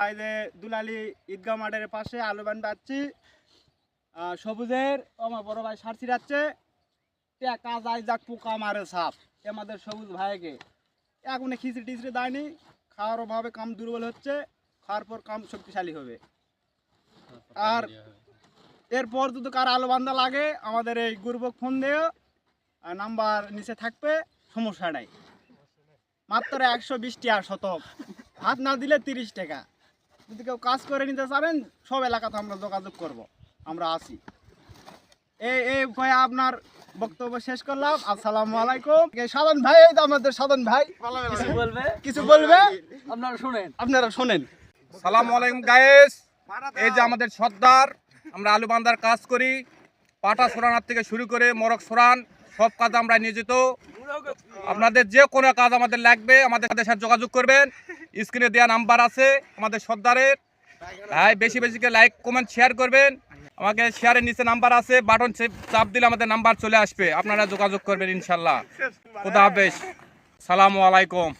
এই যে দুলালি ঈদগাহ মাঠের পাশে আলু বান পাচ্ছি সবুজের আমার বড় ভাই সার ছিড়াচ্ছে। কাজ আই যাক, পোকা মারে সাপ। আমাদের সবুজ ভাইকে। এখন খিচড়ি টিচড়ি দেয়নি। খাওয়ার অভাবে কাম দুর্বল হচ্ছে। খাওয়ার পর কাম শক্তিশালী হবে। আর এরপর যদি কার আলো বান্ধা লাগে, আমাদের এই গ্রুপক ফোন আর নাম্বার নিচে থাকবে, সমস্যা নাই। মাত্র একশো বিশ টাকা শতক। হাত না দিলে তিরিশ টাকা। যদি কেউ কাজ করে নিতে চান সব এলাকাতে আমরা যোগাযোগ করব। আমরা আসি এই এই উপায়ে আপনার বক্তব্য শেষ করলাম। আসসালামু আলাইকুম। এই সাধন ভাই এই তো আমাদের সাধন ভাই। কিছু বলবে? কিছু বলবে? আপনারা শুনেন। আপনারা শোনেন। সালাম আলাইকুম গায়েস এই যে আমাদের সর্দার আমরা আলু বান্দার কাজ করি। পাটা সরানোর থেকে শুরু করে মরক সরান সব কাজ আমরা নিয়োজিত। আপনাদের যে কোনো কাজ আমাদের লাগবে, আমাদের সাথে যোগাযোগ করবেন। স্ক্রিনে দেওয়া নাম্বার আছে আমাদের সর্দারের। হ্যাঁ বেশি বেশি করে লাইক কমেন্ট শেয়ার করবেন। আমাকে শেয়ারের নিচে নাম্বার আছে বাটন চাপ দিলে আমাদের নাম্বার চলে আসবে। আপনারা যোগাযোগ করবেন ইনশাল্লাহ। খুদা হাফেজ। সালামু আলাইকুম।